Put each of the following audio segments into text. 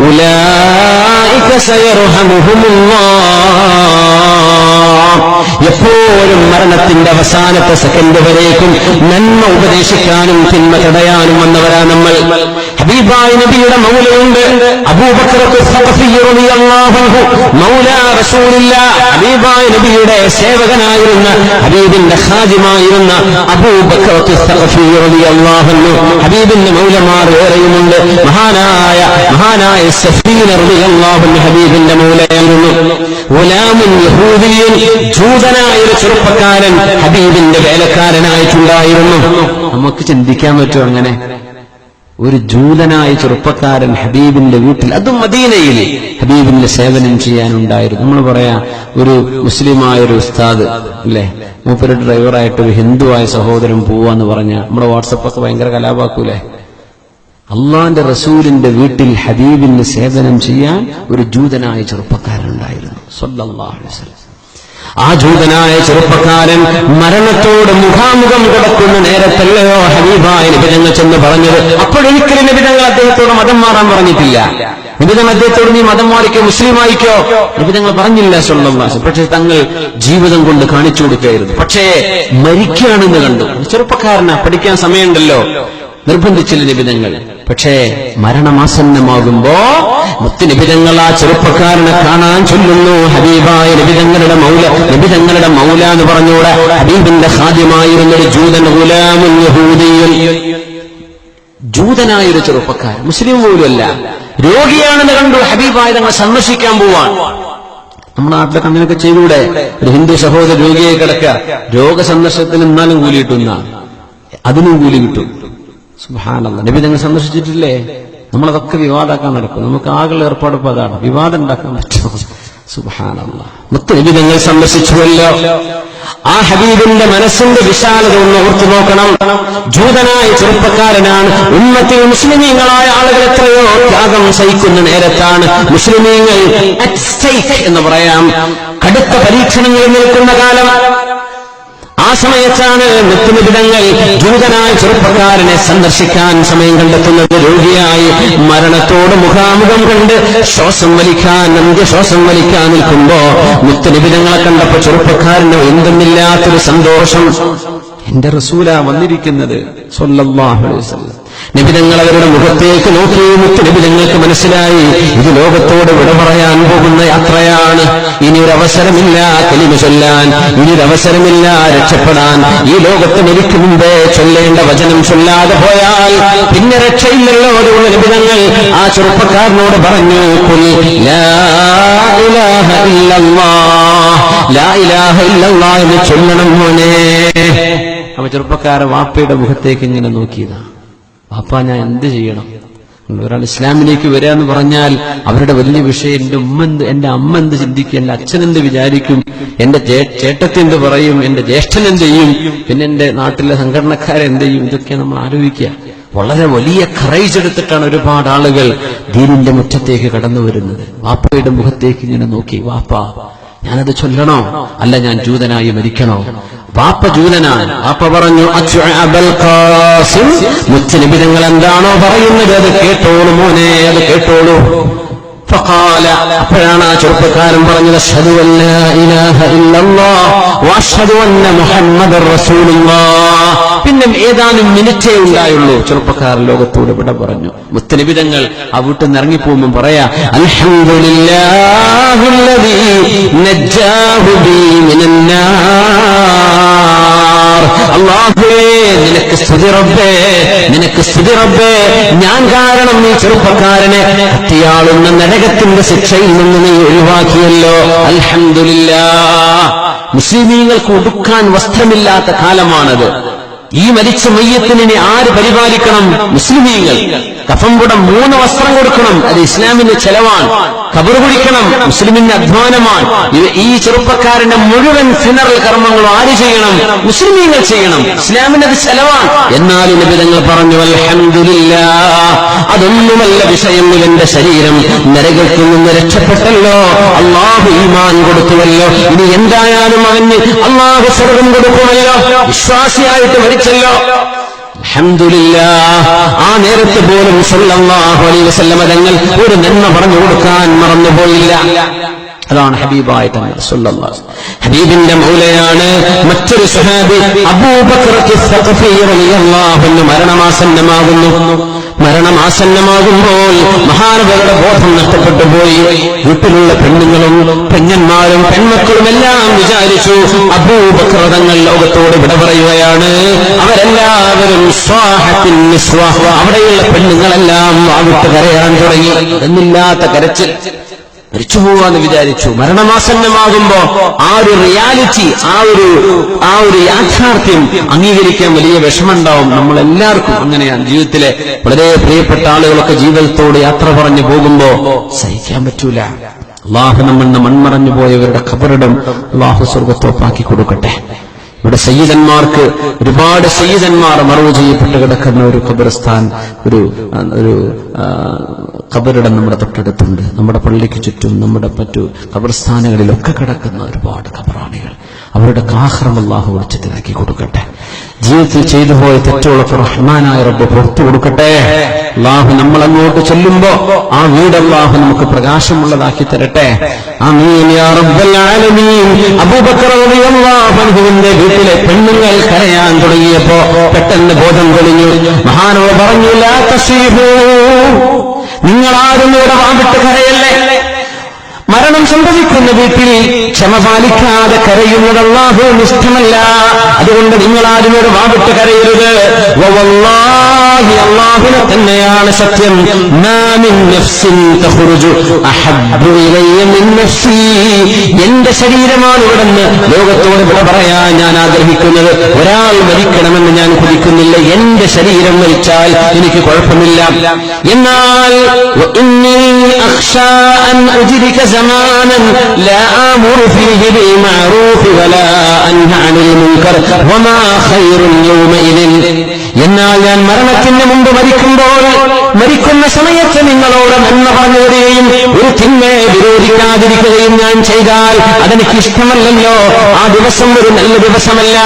أولئك سيرحمهم الله. എപ്പോഴും മരണത്തിന്റെ അവസാനത്തെ സെക്കൻഡ് വരേക്കും നന്മ ഉപദേശിക്കാനും തിന്മ തടയാനും വന്നവരാ നമ്മൾ. ഹബീബായ നബിയുടെ മൗലയുണ്ട്. ഹബീബായ നബിയുടെ സേവകനായിരുന്ന ഹബീബിന്റെ ഹാജിമായിരുന്ന അൻഹു. ഹബീബിന്റെ മൗലമാർ ഏറെയുമുണ്ട്. മഹാനായ മഹാനായ സഫീൻ റളിയല്ലാഹു അൻഹു മൗലയായിരുന്നു ഗുലാമുൻ യഹൂദിയൻ ജൂതനായ ഒരു ചെറുപ്പക്കാരൻ ഹബീബിന്റെ വേലക്കാരനായിട്ടുണ്ടായിരുന്നു. നമുക്ക് ചിന്തിക്കാൻ പറ്റുമോ അങ്ങനെ? ഒരു ജൂതനായ ചെറുപ്പക്കാരൻ ഹബീബിന്റെ വീട്ടിൽ അതും മദീനയിൽ ഹബീബിന്റെ സേവനം ചെയ്യാനുണ്ടായിരുന്നു. നമ്മൾ പറയാ ഒരു മുസ്ലിമായ ഒരു ഉസ്താദ് അല്ലേ? മൂപ്പര് ഡ്രൈവറായിട്ട് ഒരു ഹിന്ദുവായ സഹോദരൻ പോവാന്ന് പറഞ്ഞ നമ്മുടെ വാട്സപ്പൊക്കെ ഭയങ്കര കലാപാക്കൂലേ അള്ളാന്റെ റസൂലിന്റെ വീട്ടിൽ ഹബീബിന് സേവനം ചെയ്യാൻ ഒരു ജൂതനായ ചെറുപ്പക്കാരനുണ്ടായിരുന്നു. ആ ജൂതനായ ചെറുപ്പക്കാരൻ മരണത്തോട് മുഖാമുഖം കിടക്കുന്ന നേരത്തല്ലയോ ഹബീബായ നിബിതങ്ങൾ ചെന്ന് പറഞ്ഞത്? അപ്പോഴൊരിക്കലും നിബിതങ്ങൾ അദ്ദേഹത്തോട് മതം മാറാൻ പറഞ്ഞിട്ടില്ല. നിബിതങ്ങൾ അദ്ദേഹത്തോട് നീ മതം മാറിക്കോ മുസ്ലിമായിക്കോ നിബിതങ്ങൾ പറഞ്ഞില്ല സ്വന്തം പക്ഷെ തങ്ങൾ ജീവിതം കൊണ്ട് കാണിച്ചു കൊടുക്കുകയായിരുന്നു. പക്ഷേ മരിക്കുകയാണെന്ന് കണ്ടു. ചെറുപ്പക്കാരനാ പഠിക്കാൻ സമയമുണ്ടല്ലോ. നിർബന്ധിച്ചില്ല നിബിധങ്ങൾ. പക്ഷേ മരണമാസന്നമാകുമ്പോ മുത്തുനിബിതങ്ങൾ ആ ചെറുപ്പക്കാരനെ കാണാൻ ചൊല്ലുന്നു. ഹബീബായ നിബിധങ്ങളുടെ മൗല നിബിധങ്ങളുടെ മൗല എന്ന് പറഞ്ഞൂടെ. ഹബീബിന്റെ സാധ്യമായിരുന്നൊരു ജൂതൻ യഹൂദിയുൻ ജൂതനായൊരു ചെറുപ്പക്കാരൻ. മുസ്ലിം പോലുമല്ല രോഗിയാണെന്ന് കണ്ടു ഹബീബായ തങ്ങളെ സന്ദർശിക്കാൻ പോവാൻ. നമ്മുടെ നാട്ടിലൊക്കെ അങ്ങനെയൊക്കെ ചെയ്തൂടെ. ഒരു ഹിന്ദു സഹോദര രോഗിയെ കിടക്കുക. രോഗസന്ദർശനത്തിന് എന്നാലും കൂലി കിട്ടുന്ന അതിനും കൂലി കിട്ടും. സുഹാനല്ല നബി നിങ്ങൾ സന്ദർശിച്ചിട്ടില്ലേ? നമ്മളതൊക്കെ വിവാദമാക്കാൻ നടക്കും. നമുക്ക് ആകെ ഏർപ്പാട് ഇപ്പൊ അതാണ്. വിവാദം ഉണ്ടാക്കാൻ പറ്റും സുബാനല്ല മുത്ത് നബി നിങ്ങൾ സന്ദർശിച്ചുവല്ലോ. ആ ഹബീബിന്റെ മനസ്സിന്റെ വിശാലത ഒന്ന് ഓർത്തു നോക്കണം. ജൂതനായ ചെറുപ്പക്കാരനാണ്. ഉമ്മത്തിൽ മുസ്ലിമീങ്ങളായ ആളുകൾ എത്രയോ ത്യാഗം സഹിക്കുന്ന നേരത്താണ് മുസ്ലിമീങ്ങൾ എന്ന് പറയാം. കടുത്ത പരീക്ഷണങ്ങളിൽ നിൽക്കുന്ന കാലം. സമയത്താണ് നിത്യനിബിടങ്ങൾ ദൂതനായ ചെറുപ്പക്കാരനെ സന്ദർശിക്കാൻ സമയം കണ്ടെത്തുന്നത്. രോഗിയായി മരണത്തോട് മുഖാമുഖം കണ്ട് ശ്വാസം വലിക്കാൻ അന്ത്യശ്വാസം വലിക്കാൻ നിൽക്കുമ്പോ നിത്യനിബിടങ്ങളെ കണ്ടപ്പോ ചെറുപ്പക്കാരന് എന്തെന്നില്ലാത്തൊരു സന്തോഷം. എന്റെ റസൂല വന്നിരിക്കുന്നത് സ്വല്ലല്ലാഹു വസല്ലം അവരുടെ മുഖത്തേക്ക് നോക്കി മുത്ത് നിബിതങ്ങൾക്ക് മനസ്സിലായി. ഇത് ലോകത്തോട് വിട പറയാൻ പോകുന്ന യാത്രയാണ്. ഇനി ഒരു അവസരമില്ല കലിമ ചൊല്ലാൻ. ഇനി ഒരു അവസരമില്ല രക്ഷപ്പെടാൻ. ഈ ലോകത്ത് മരിക്കും മുമ്പേ ചൊല്ലേണ്ട വചനം ചൊല്ലാതെ പോയാൽ പിന്നെ രക്ഷയില്ലല്ലോ അതുകൊണ്ട് നിബിതങ്ങൾ ആ ചെറുപ്പക്കാരനോട് പറഞ്ഞു "ഖുൽ ലാ ഇലാഹ ഇല്ലല്ലാഹ്, ലാ ഇലാഹ ഇല്ലല്ലാഹ് എന്ന് ചൊല്ലണം മോനെ. അവ ചെറുപ്പക്കാരൻ വാപ്പയുടെ മുഖത്തേക്ക് ഇങ്ങനെ നോക്കിയതാ. വാപ്പ ഞാൻ എന്ത് ചെയ്യണം? ഒരാൾ ഇസ്ലാമിലേക്ക് വരിക എന്ന് പറഞ്ഞാൽ അവരുടെ വലിയ വിഷയം എന്റെ ഉമ്മ എന്ത് എന്റെ അമ്മ എന്ത് ചിന്തിക്കും എന്റെ അച്ഛൻ എന്ത് വിചാരിക്കും എന്റെ ചേട്ടത്തി എന്ത് പറയും എന്റെ ജ്യേഷ്ഠൻ എന്ത് ചെയ്യും പിന്നെ എന്റെ നാട്ടിലെ സംഘടനക്കാരെ എന്ത് ചെയ്യും ഇതൊക്കെ നമ്മൾ ആലോചിക്കുക. വളരെ വലിയ കറേജ് എടുത്തിട്ടാണ് ഒരുപാട് ആളുകൾ ദീനിന്റെ മുറ്റത്തേക്ക് കടന്നു വരുന്നത്. വാപ്പയുടെ മുഖത്തേക്ക് ഇങ്ങനെ നോക്കി വാപ്പ ഞാനത് ചൊല്ലണോ? അല്ല ഞാൻ ജൂതനായി മരിക്കണോ? പറഞ്ഞു "അച്ചു അബൽ ഖാസിം എന്താണോ പറയുന്നത്? അത് കേട്ടോളൂ മോനെ അത് കേട്ടോളൂ. അപ്പോഴാണ് ആ ചെറുപ്പക്കാരൻ പറഞ്ഞത് അഷ്ഹദു ഇല്ലല്ലാഹ് പിന്നെ ഏതാനും മിനിറ്റേ ഉണ്ടായുള്ളൂ. ചെറുപ്പക്കാരൻ ലോകത്തോട് വിട പറഞ്ഞു. മുത്തനിബിതങ്ങൾ ആ വീട്ടിൽ നിന്ന് ഇറങ്ങിപ്പോകുമ്പോൾ പറയാ അല്ലാഹുവേ നിനക്ക് സ്തുതി റബ്ബേ നിനക്ക് സ്തുതി റബ്ബേ. ഞാൻ കാരണം നീ ചെറുപ്പക്കാരനെ കത്തിയാളുന്ന നരകത്തിന്റെ ശിക്ഷയിൽ നിന്ന് നീ ഒഴിവാക്കിയല്ലോ. അൽഹംദുലില്ലാ. മുസ്ലിമീങ്ങൾക്ക് ഉടുക്കാൻ വസ്ത്രമില്ലാത്ത കാലമാണത്. ഈ മരിച്ച മയ്യത്തിനെ ആര് പരിപാലിക്കണം? മുസ്ലിമീങ്ങൾ. കഫംകുടം മൂന്ന് വസ്ത്രം കൊടുക്കണം. അത് ഇസ്ലാമിന്റെ ചെലവാണ്. കബർ കുടിക്കണം. മുസ്ലിമിന്റെ അധ്വാനമാണ്. ഈ ചെറുപ്പക്കാരന്റെ മുഴുവൻ ഫിനറൽ കർമ്മങ്ങളും ആര് ചെയ്യണം? മുസ്ലിമീങ്ങൾ ചെയ്യണം. ഇസ്ലാമിന്റെ അത് ചെലവാണ്. എന്നാലും നിബിതങ്ങൾ പറഞ്ഞു അൽഹംദുലില്ലാ അതൊന്നുമല്ല വിഷയം ഇവന്റെ ശരീരം. നരകത്തിൽ നിന്ന് രക്ഷപ്പെട്ടല്ലോ. അള്ളാഹു ഈമാൻ കൊടുത്തുവല്ലോ. ഇനി എന്തായാലും അവന് അള്ളാഹു സ്വർഗം കൊടുക്കുമല്ലോ. വിശ്വാസിയായിട്ട് അൽഹംദുലില്ലാ ആ നേരത്തെ പോലും വസല്ലമ തങ്ങൾ ഒരു നന്മ പറഞ്ഞു കൊടുക്കാൻ മറന്നുപോയില്ല. അതാണ് ഹബീബായ തങ്ങൾ ഹബീബിന്റെ മൗലയാണ് മറ്റൊരു സുഹാബി അൻഹു മരണമാസന്നമാകുന്നു. മരണമാസന്നമാകുമ്പോൾ മഹാനവരുടെ ബോധം നഷ്ടപ്പെട്ടു പോയി. വീട്ടിലുള്ള പെണ്ണുങ്ങളും പെഞ്ഞന്മാരും പെൺമക്കളും എല്ലാം വിചാരിച്ചു അബൂബക്കർ തങ്ങൾ ലോകത്തോട് വിട പറയുകയാണ്. അവരെല്ലാവരും. അവിടെയുള്ള പെണ്ണുങ്ങളെല്ലാം വാവിട്ട് കരയാൻ തുടങ്ങി. എന്നില്ലാത്ത കരച്ചിൽ. മരിച്ചു പോവാന്ന് വിചാരിച്ചു. മരണമാസന്നമാകുമ്പോ ആ ഒരു റിയാലിറ്റി ആ ഒരു ആ ഒരു യാഥാർത്ഥ്യം അംഗീകരിക്കാൻ വലിയ വിഷമുണ്ടാവും നമ്മൾ എല്ലാവർക്കും അങ്ങനെയാണ് ജീവിതത്തിലെ വളരെ പ്രിയപ്പെട്ട ആളുകളൊക്കെ ജീവിതത്തോട് യാത്ര പറഞ്ഞു പോകുമ്പോ സഹിക്കാൻ പറ്റൂല. അള്ളാഹു നമ്മളിന്ന് മൺമറഞ്ഞു പോയവരുടെ ഖബറിടം അള്ളാഹു സ്വർഗത്തോപ്പാക്കി കൊടുക്കട്ടെ. ഇവിടെ സയ്യിദന്മാർക്ക് ഒരുപാട് സയ്യിദന്മാർ മറവ് ചെയ്യപ്പെട്ട് കിടക്കുന്ന ഒരു ഖബർസ്ഥാൻ ഒരു ഒരു ഖബറിടം നമ്മുടെ തൊട്ടടുത്തുണ്ട്. നമ്മുടെ പള്ളിക്ക് ചുറ്റും നമ്മുടെ മറ്റു ഖബർസ്ഥാനങ്ങളിലൊക്കെ കിടക്കുന്ന ഒരുപാട് ഖബറാണികൾ അവരുടെ കാഹ്റം അള്ളാഹു വെളിച്ചത്തിലാക്കി കൊടുക്കട്ടെ. ജീവിതത്തിൽ ചെയ്തു പോയ തെറ്റുകളൊക്കെ റഹ്മാനായ റബ്ബ് പുറത്തു കൊടുക്കട്ടെ. അള്ളാഹു നമ്മൾ അങ്ങോട്ട് ചെല്ലുമ്പോ ആ വീട് അള്ളാഹു നമുക്ക് പ്രകാശമുള്ളതാക്കി തരട്ടെ. വീട്ടിലെ പെണ്ണുങ്ങൾ കരയാൻ തുടങ്ങിയപ്പോ പെട്ടെന്ന് ബോധം തെളിഞ്ഞു. മഹാനവ പറഞ്ഞു ആരും ഇവിടെ വാങ്ങിട്ട് കരയല്ലേ? സംഭവിക്കുന്ന വീട്ടിൽ ക്ഷമ പാലിക്കാതെ കരയുന്നത് അള്ളാഹു നിഷ്ഠമല്ല. അതുകൊണ്ട് നിങ്ങൾ ആരുമോട് വാവിട്ട് കരയരുത്. അള്ളാഹുവിനെ തന്നെയാണ് സത്യം. എന്റെ ശരീരമാണ് ഇവിടുന്ന് ലോകത്തോട് ഇവിടെ പറയാൻ ഞാൻ ആഗ്രഹിക്കുന്നത്. ഒരാൾ മരിക്കണമെന്ന് ഞാൻ കുതിക്കുന്നില്ല. എന്റെ ശരീരം മരിച്ചാൽ എനിക്ക് കുഴപ്പമില്ല. എന്നാൽ أخشى أن أدرك زمانا لا آمر فيه بالمعروف ولا أنهى عن المنكر وما خير يومئذ എന്നാൽ ഞാൻ മരണത്തിന് മുമ്പ് മരിക്കുമ്പോൾ മരിക്കുന്ന സമയത്ത് നിങ്ങളോട് നന്മ പറഞ്ഞു തരികയും ഒരു തിന്മയെ വിരോധിക്കാതിരിക്കുകയും ഞാൻ ചെയ്താൽ അതെനിക്ക് ഇഷ്ടമല്ലല്ലോ ആ ദിവസം ഒരു നല്ല ദിവസമല്ല.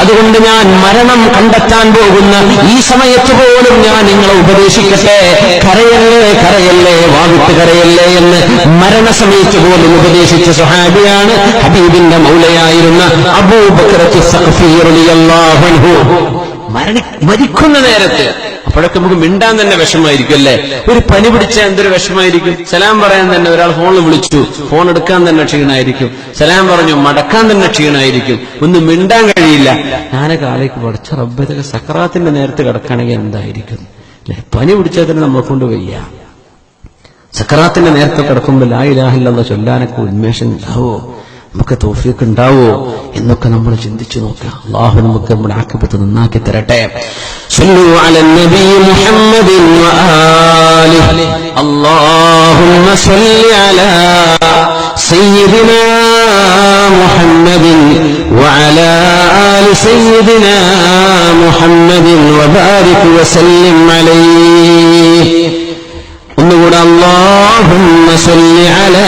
അതുകൊണ്ട് ഞാൻ മരണം കണ്ടെത്താൻ പോകുന്ന ഈ സമയത്ത് പോലും ഞാൻ നിങ്ങളെ ഉപദേശിക്കട്ടെ. കരയല്ലേ കരയല്ലേ വാവിട്ട് കരയല്ലേ എന്ന് മരണസമയത്ത് പോലും ഉപദേശിച്ച സുഹാബിയാണ് ഹബീബിന്റെ മൗലയായിരുന്ന അബൂബക്കറത്ത് സഖഫി റളിയല്ലാഹു അൻഹു. മരണി മരിക്കുന്ന നേരത്ത് അപ്പോഴൊക്കെ നമുക്ക് മിണ്ടാൻ തന്നെ വിഷമായിരിക്കും അല്ലേ? ഒരു പനി പിടിച്ചാൽ എന്തൊരു വിഷമായിരിക്കും സലാം പറയാൻ തന്നെ ഒരാൾ ഫോണിൽ വിളിച്ചു. ഫോൺ എടുക്കാൻ തന്നെ ക്ഷീണമായിരിക്കും. സലാം പറഞ്ഞു മടക്കാൻ തന്നെ ക്ഷീണമായിരിക്കും. ഒന്നും മിണ്ടാൻ കഴിയില്ല. ഞാനൊക്കെ ആലേക്ക് പഠിച്ച റബ്ബത്തൊക്കെ സക്രാത്തിന്റെ നേരത്ത് കിടക്കുകയാണെങ്കിൽ എന്തായിരിക്കും? അല്ലെ? പനി പിടിച്ചാൽ തന്നെ നമ്മളെ കൊണ്ട് വയ്യ. സക്രാത്തിന്റെ നേരത്തെ കിടക്കുമ്പോൾ ലായിലാഹില്ലെന്ന് ചൊല്ലാനൊക്കെ ഉന്മേഷം ഉണ്ടാവോ? നമുക്ക് തോഫിയൊക്കെ ഉണ്ടാവോ എന്നൊക്കെ നമ്മൾ ചിന്തിച്ചു നോക്കാം അള്ളാഹു നമുക്ക് നമ്മുടെ ആക്കപ്പത്ത് നന്നാക്കി തരട്ടെ صلوا على النبي محمد وآله اللهم صل على سيدنا محمد وعلى آل سيدنا محمد وبارك وسلم عليه ഒന്നുകൂടെ اللهم صل على